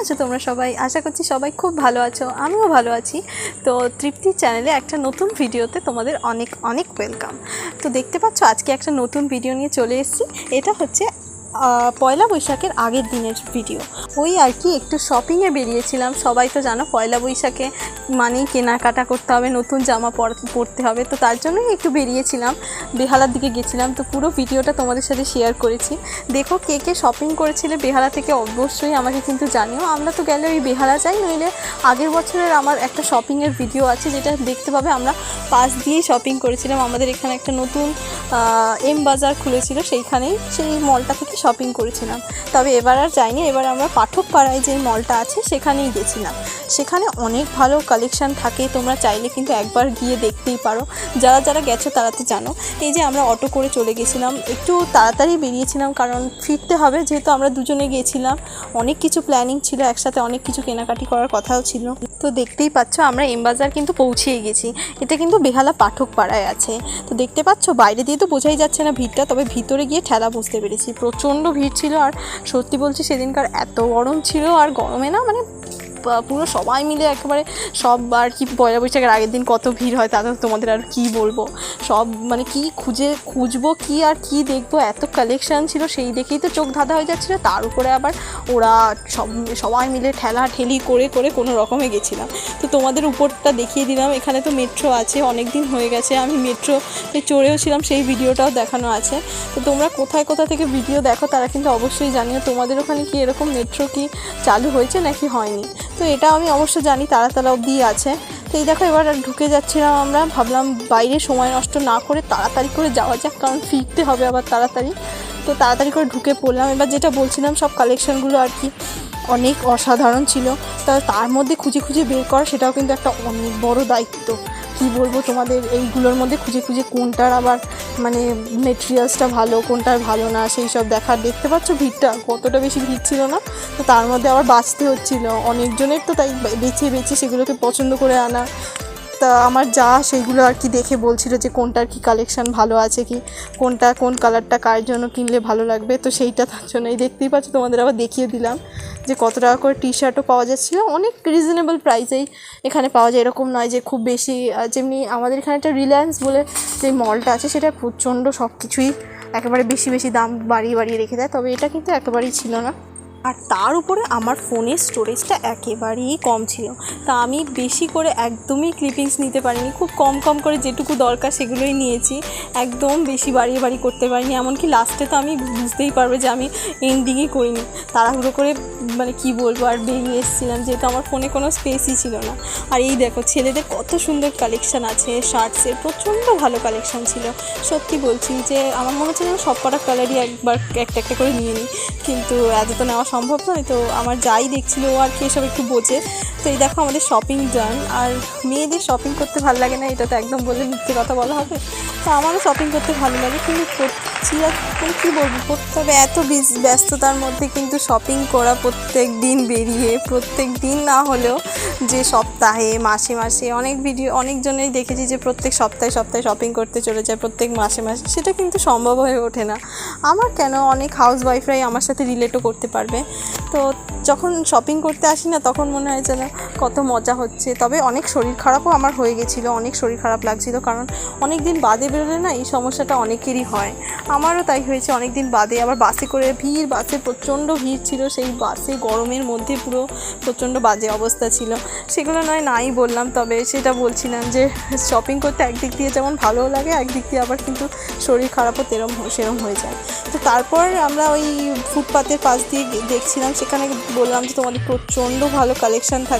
আছো তোমরা সবাই? আশা করছি সবাই খুব ভালো আছো, আমিও ভালো আছি। তো তৃপ্তির চ্যানেলে একটা নতুন ভিডিওতে তোমাদের অনেক অনেক ওয়েলকাম তো দেখতে পাচ্ছ, আজকে একটা নতুন ভিডিও নিয়ে চলে এসেছি। এটা হচ্ছে পয়লা বৈশাখের আগের দিনের ভিডিও ওই আর কি, একটু শপিংয়ে বেরিয়েছিলাম। সবাই তো জানো, পয়লা বৈশাখে মানেই কেনাকাটা করতে হবে, নতুন জামা পর- পরতে হবে। তো তার জন্যই একটু বেরিয়েছিলাম, বেহালার দিকে গেছিলাম। তো পুরো ভিডিওটা তোমাদের সাথে শেয়ার করেছি। দেখো কে কে শপিং করেছিলে বেহালা থেকে অবশ্যই আমাকে কিন্তু জানিও। আমরা তো গেলে ওই বেহালা যাই, নইলে আগের বছরের আমার একটা শপিংয়ের ভিডিও আছে, যেটা দেখতে পাবে। আমরা পাশ দিয়েই শপিং করেছিলাম। আমাদের এখানে একটা নতুন এম বাজার খুলেছিল, সেইখানেই সেই মলটা থেকে শপিং করেছিলাম। তবে এবার আর যাইনি, এবার আমরা পাঠক পাড়ায় যে মলটা আছে সেখানেই গেছিলাম। সেখানে অনেক ভালো কালেকশান থাকে, তোমরা চাইলে কিন্তু একবার গিয়ে দেখতেই পারো। যারা যারা গেছো তারা তো জানো। এই যে আমরা অটো করে চলে গেছিলাম, একটু তাড়াতাড়ি বেরিয়েছিলাম কারণ ফিরতে হবে, যেহেতু আমরা দুজনে গেছিলাম। অনেক কিছু প্ল্যানিং ছিল, একসাথে অনেক কিছু কেনাকাটি করার কথাও ছিল। তো দেখতেই পাচ্ছ আমরা এমবাজার কিন্তু পৌঁছেই গেছি। এটা কিন্তু বেহালা পাঠক পাড়ায় আছে। তো দেখতে পাচ্ছ, বাইরে দিয়ে তো বোঝাই যাচ্ছে না ভিড়টা, তবে ভিতরে গিয়ে ঠেলা বুঝতে পেরেছি। প্রচণ্ড ভিড় ছিল আর সত্যি বলছি সেদিনকার এত গরম ছিল আর গরমে না মানে পুরো সবাই মিলে একেবারে সব আর কি পয়লা বৈশাখের আগের দিন কত ভিড় হয়, তাতে তোমাদের আর কি বলব? সব মানে কি খুঁজে খুঁজবো, কি আর কি দেখব? এত কালেকশন ছিল, সেই দেখেই তো চোখ ধাঁধা হয়ে যাচ্ছিল। তার উপরে আবার ওরা সব, সবাই মিলে ঠেলা ঠেলি করে করে কোনো রকমে গেছিলাম। তো তোমাদের উপরটা দেখিয়ে দিলাম। এখানে তো মেট্রো আছে অনেক দিন হয়ে গেছে। আমি মেট্রোতে চড়েও ছিলাম, সেই ভিডিওটাও দেখানো আছে। তো তোমরা কোথায় কোথা থেকে ভিডিও দেখো, তারা কিন্তু অবশ্যই জানিও। তোমাদের ওখানে কি এরকম মেট্রো কি চালু হয়েছে নাকি হয়নি? তো এটা আমি অবশ্য জানি, তারা তারা অবধি আছে। তো এই দেখো, এবার ঢুকে যাচ্ছিলাম আমরা, ভাবলাম বাইরে সময় নষ্ট না করে তাড়াতাড়ি করে যাওয়া যাক, কারণ ফিরতে হবে আবার তাড়াতাড়ি। তো তাড়াতাড়ি করে ঢুকে পড়লাম, এবার যেটা বলছিলাম, সব কালেকশানগুলো আর কি অনেক অসাধারণ ছিল। তার মধ্যে খুঁজে খুঁজে বের করা, সেটাও কিন্তু একটা অনেক বড় দায়িত্ব। কি বলব তোমাদের এইগুলোর মধ্যে খুঁজে খুঁজে কোনটার আবার মানে মেটেরিয়ালসটা ভালো, কোনটার ভালো না সেই সব দেখার দেখতে পাচ্ছ ভিড়টা? কতটা বেশি ভিড় ছিল না? তো তার মধ্যে আবার বাঁচতে হচ্ছিল। অনেকজনের তো তাই বেছে বেছে সেগুলোকে পছন্দ করে আনা। তা আমার যা সেইগুলো আর কি দেখে বলছিল যে কোনটার কি কালেকশন ভালো আছে কি, কোনটা, কোন কালারটা কার জন্য কিনলে ভালো লাগবে, তো সেইটা তার জন্যই দেখতেই পাচ্ছ, তোমাদের আবার দেখিয়ে দিলাম যে কত টাকা করে টি শার্টও পাওয়া যাচ্ছিল। অনেক রিজনেবল প্রাইসেই এখানে পাওয়া যায়, এরকম নয় যে খুব বেশি যেমনি আমাদের এখানে একটা রিলায়েন্স বলে যে মলটা আছে, সেটা প্রচণ্ড সব কিছুই একেবারে বেশি বেশি দাম বাড়িয়ে বাড়িয়ে রেখে দেয়, তবে এটা কিন্তু একেবারেই ছিল না। আর তার উপরে আমার ফোনের স্টোরেজটা একেবারেই কম ছিল। তা আমি বেশি করে একদমই ক্লিপিংস নিতে পারিনি। খুব কম কম করে যেটুকু দরকার সেগুলোই নিয়েছি। একদম বেশি বাড়িয়ে বাড়ি করতে পারিনি। এমনকি লাস্টে তো আমি বুঝতেই পারবে যে আমি এন্ডিংই করিনি। তাড়াহুড়ো করে মানে কি বলব, আর বেরিয়ে এসেছিলাম। যেহেতু আমার ফোনে কোনো স্পেসই ছিল না। আর এই দেখো, ছেলেদের কত সুন্দর কালেকশান আছে শার্টসের প্রচণ্ড ভালো কালেকশান ছিল। সত্যি বলছি যে, আমার মনে হচ্ছে যেন সব কটা কালারই একবার একটা একটা করে নিয়ে নিই। কিন্তু এত তো নেওয়া সম্ভব নয়। তো আমার যাই দেখছিল ও আর কি এসব একটু বোঝে। তো এই দেখো আমাদের শপিং ডান আর মেয়েদের শপিং করতে ভালো লাগে না, এটা তো একদম বলে মিথ্যে কথা বলা হবে। তো আমারও শপিং করতে ভালো লাগে, কিন্তু মানে কী বলব, করতে হবে এত ব্যস্ততার মধ্যে কিন্তু শপিং করা প্রত্যেক দিন বেরিয়ে, প্রত্যেক দিন না হলেও যে সপ্তাহে, মাসে মাসে অনেক ভিডিও অনেকজনেই দেখেছি যে প্রত্যেক সপ্তাহে সপ্তাহে শপিং করতে চলে যায়, প্রত্যেক মাসে মাসে। সেটা কিন্তু সম্ভব হয়ে ওঠে না। আমার কেন? অনেক হাউস ওয়াইফরাই আমার সাথে রিলেটও করতে পারবে। তো যখন শপিং করতে আসি না, তখন মনে হয় যেন কত মজা হচ্ছে। তবে অনেক শরীর খারাপও আমার হয়ে গেছিল, অনেক শরীর খারাপ লাগছিল কারণ অনেক দিন বাদে বেরোলে না এই সমস্যাটা অনেকেরই হয়। আমারও তাই হয়েছে অনেক দিন বাদে আবার বাসে করে ভিড়, বাসে প্রচণ্ড ভিড় ছিল, সেই বাসে গরমের মধ্যে পুরো প্রচণ্ড বাজে অবস্থা ছিল। সেগুলো নয়, নাই বললাম, তবে সেটা বলছিলাম যে শপিং করতে একদিক দিয়ে যেমন ভালোও লাগে, একদিক দিয়ে আবার কিন্তু শরীর খারাপও তেরম, সেরম হয়ে যায়। তো তারপর আমরা ওই ফুটপাতের পাশ দিয়ে দেখছিলাম, সেখানে বললাম যে তোমাদের প্রচণ্ড ভালো কালেকশন থাকে।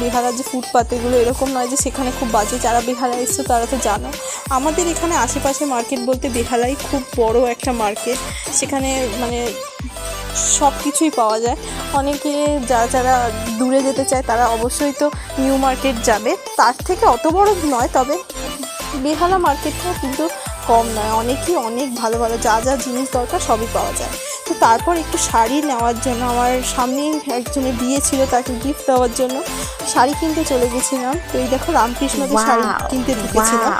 বেহালার যে ফুটপাতেগুলো এরকম নয় যে সেখানে খুব বাজে। যারা বেহালা এসছো তারা তো জানো। আমাদের এখানে আশেপাশে মার্কেট বলতে বেহালাই খুব বড় একটা মার্কেট। সেখানে মানে সব কিছুই পাওয়া যায়। অনেকে যারা যারা দূরে যেতে চায় তারা অবশ্যই তো নিউ মার্কেট যাবে। তার থেকে অত বড় নয়, তবে বেহালা মার্কেটটা কিন্তু কম নয়। অনেকই অনেক ভালো ভালো যা যা জিনিস দরকার সবই পাওয়া যায়। তো তারপর একটু শাড়ি নেওয়ার জন্য আমার সামনে একজনের বিয়ে ছিল তাকে গিফট দেওয়ার জন্য শাড়ি কিনতে চলে গেছিলাম। তো এই দেখো রামকৃষ্ণতে শাড়ি কিনতে ঢুকেছিলাম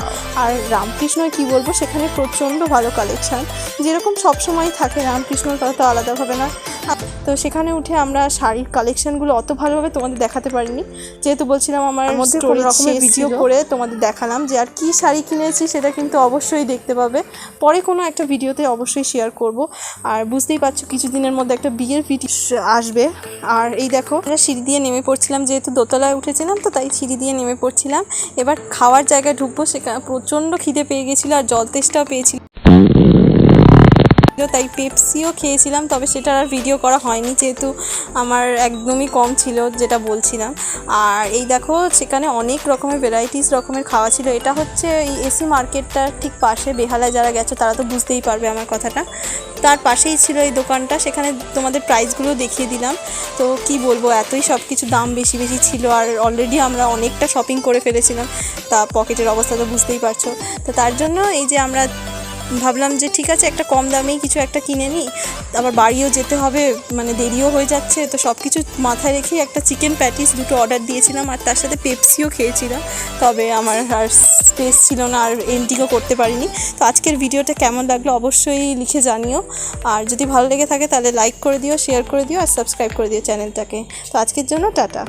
আর রামকৃষ্ণ কি বলব সেখানে প্রচণ্ড ভালো কালেকশন যেরকম সবসময় থাকে রামকৃষ্ণর কথা তো আলাদা হবে না। তো সেখানে উঠে আমরা শাড়ির কালেকশনগুলো অত ভালোভাবে তোমাদের দেখাতে পারিনি। যেহেতু বলছিলাম আমার মধ্যে কোনো রকমের ভিডিও করে তোমাদের দেখালাম যে আর কি শাড়ি কিনেছি সেটা কিন্তু অবশ্যই দেখতে পাবে। পরে কোনো একটা ভিডিওতে অবশ্যই শেয়ার করব। আর বুঝতেই পারছ কিছুদিনের মধ্যে একটা বিয়ের ভিডিও আসবে। আর এই দেখো, আমরা সিঁড়ি দিয়ে নেমে পড়ছিলাম, যেহেতু দোতলায় উঠেছিলাম, তো তাই সিঁড়ি দিয়ে নেমে পড়ছিলাম। এবার খাওয়ার জায়গায় ঢুকবো সেখানে প্রচণ্ড খিদে পেয়ে গেছিল আর জল তেষ্টাও পেয়েছিল তাই পেপসিও খেয়েছিলাম, তবে সেটার আর ভিডিও করা হয়নি যেহেতু আমার একদমই কম ছিল যেটা বলছিলাম। আর এই দেখো, সেখানে অনেক রকমের ভ্যারাইটিস রকমের খাওয়া ছিল। এটা হচ্ছে এই এসি মার্কেটটার ঠিক পাশে, বেহালায় যারা গেছো তারা তো বুঝতেই পারবে আমার কথাটা। তার পাশেই ছিল এই দোকানটা, সেখানে তোমাদের প্রাইসগুলো দেখিয়ে দিলাম। তো কি বলব, এতই সব কিছু দাম বেশি বেশি ছিল আর অলরেডি আমরা অনেকটা শপিং করে ফেলেছিলাম। তা পকেটের অবস্থা তো বুঝতেই পারছ। তো তার জন্য এই যে আমরা ভাবলাম যে ঠিক আছে, একটা কম দামেই কিছু একটা কিনে নিই। আবার বাড়িও যেতে হবে মানে দেরিও হয়ে যাচ্ছে, তো সব কিছু মাথায় রেখে একটা চিকেন প্যাটিস দুটো অর্ডার দিয়েছিলাম, আর তার সাথে পেপসিও খেয়েছিলাম। তবে আমার আর স্পেস ছিল না, আর এন্ডিংও করতে পারিনি। তো আজকের ভিডিওটা কেমন লাগল অবশ্যই লিখে জানিও। আর যদি ভালো লেগে থাকে তাহলে লাইক করে দিও শেয়ার করে দিও, আর সাবস্ক্রাইব করে দিও চ্যানেলটাকে। তো আজকের জন্য টাটা।